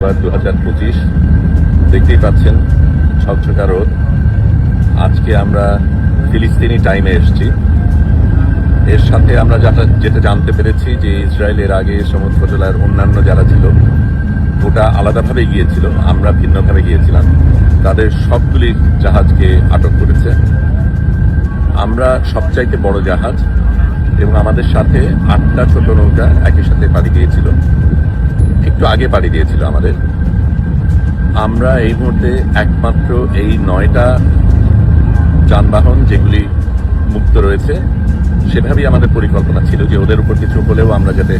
দু হাজার পঁচিশ, দেখতেই পাচ্ছেন ছকছকা রোদ আজকে আমরা ফিলিস্তিনি টাইমে এসেছি। এর সাথে আমরা যেটা যেটা জানতে পেরেছি যে ইসরায়েলের আগে সমুদ্র জেলার অন্যান্য যারা ছিল, ওটা আলাদাভাবে গিয়েছিল, আমরা ভিন্নভাবে গিয়েছিলাম। তাদের সবগুলি জাহাজকে আটক করেছে। আমরা সবচাইতে বড় জাহাজ এবং আমাদের সাথে আটটা ছোট নৌকা একই সাথে পাড়ি দিয়েছিল। একটু আগে পাড়ি দিয়েছিল আমাদের। আমরা এই মুহূর্তে একমাত্র এই নয়টা যানবাহন যেগুলি মুক্ত রয়েছে, সেভাবেই আমাদের পরিকল্পনা ছিল যে ওদের উপর কিছু হলেও আমরা যাতে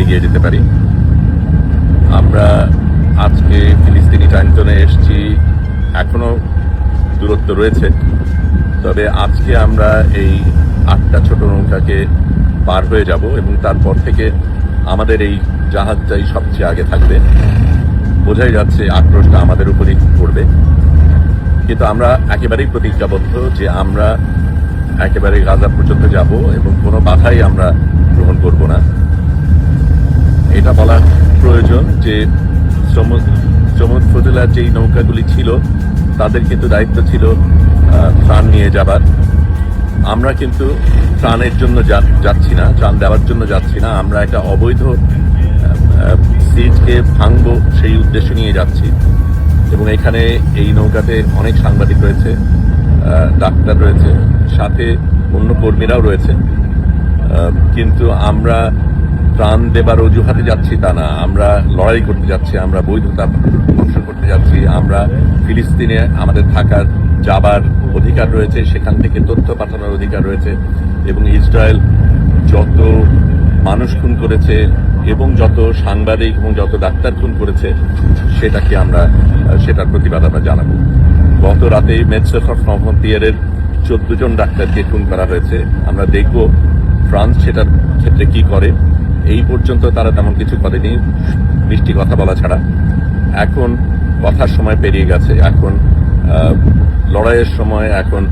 এগিয়ে যেতে পারি। আমরা আজকে ফিলিস্তিনি টাইম জোনে এসছি, এখনও দূরত্ব রয়েছে। তবে আজকে আমরা এই আটটা ছোট নৌকাকে পার হয়ে যাব এবং তারপর থেকে আমাদের এই জাহাজটাই সবচেয়ে আগে থাকবে। বোঝাই যাচ্ছে আক্রোশটা আমাদের উপরই পড়বে। কিন্তু আমরা একেবারেই প্রতিজ্ঞাবদ্ধ যে আমরা একেবারে গাজা পর্যন্ত যাব এবং কোনো বাধাই আমরা গ্রহণ করব না। এটা বলা প্রয়োজন যে চমৎ ফজলার যেই নৌকাগুলি ছিল, তাদের কিন্তু দায়িত্ব ছিল ত্রাণ নিয়ে যাবার। আমরা কিন্তু ত্রাণের জন্য যাচ্ছি না, ত্রাণ দেওয়ার জন্য যাচ্ছি না। আমরা একটা অবৈধ সিটকে ভাঙবো সেই উদ্দেশ্য নিয়ে যাচ্ছি। এবং এখানে এই নৌকাতে অনেক সাংবাদিক রয়েছে ডাক্তার রয়েছে, সাথে অন্য কর্মীরাও রয়েছে। কিন্তু আমরা ত্রাণ দেবার অজুহাতে যাচ্ছি তা না। আমরা লড়াই করতে যাচ্ছি, আমরা বৈধতা ধ্বংস করতে যাচ্ছি, আমরা ফিলিস্তিনে আমাদের থাকার যাবার অধিকার রয়েছে, সেখান থেকে তথ্য পাঠানোর অধিকার রয়েছে। এবং ইসরায়েল যত মানুষ খুন করেছে এবং যত সাংবাদিক এবং যত ডাক্তার খুন করেছে, সেটাকে আমরা, সেটার প্রতিবাদ আমরা জানাব। গত রাতে মেটসেফর ফ্রন্টিয়ারের চোদ্দ জন ডাক্তারকে খুন করা হয়েছে। আমরা দেখব ফ্রান্স সেটার ক্ষেত্রে কি করে। এই পর্যন্ত তারা তেমন কিছু করেনি। মিষ্টি কথা বলা ছাড়া। এখন কথার সময় পেরিয়ে গেছে। এখন লড়াইয়ের সময়, এখন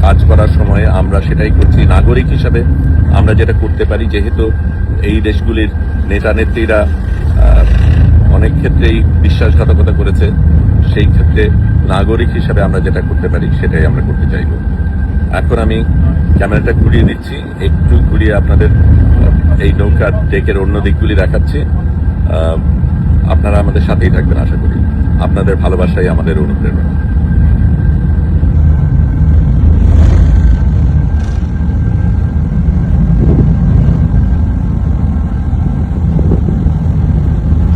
কাজ করার সময় আমরা সেটাই করছি। নাগরিক হিসাবে আমরা যেটা করতে পারি, যেহেতু এই দেশগুলির নেতা নেত্রীরা অনেক ক্ষেত্রেই বিশ্বাসঘাতকতা করেছে। সেই ক্ষেত্রে নাগরিক হিসাবে আমরা যেটা করতে পারি, সেটাই আমরা করতে চাইব। এখন আমি ক্যামেরাটা ঘুরিয়ে দিচ্ছি। একটু ঘুরিয়ে আপনাদের এই নৌকার ডেকের অন্য দিকগুলি দেখাচ্ছি। আপনারা আমাদের সাথেই থাকবেন, আশা করি। আপনাদের ভালোবাসাই আমাদের অনুপ্রেরণা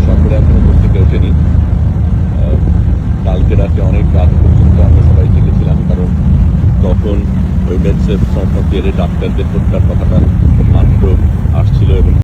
সকলে এখনও ঘুম থেকে ওঠেনি আহ, কালকে রাতে অনেক রাত পর্যন্ত আমরা সবাই জেগেছিলাম কারণ তখন সম্পর্কে ডাক্তারদের হত্যার কথাটা মাত্র আসছিল এবং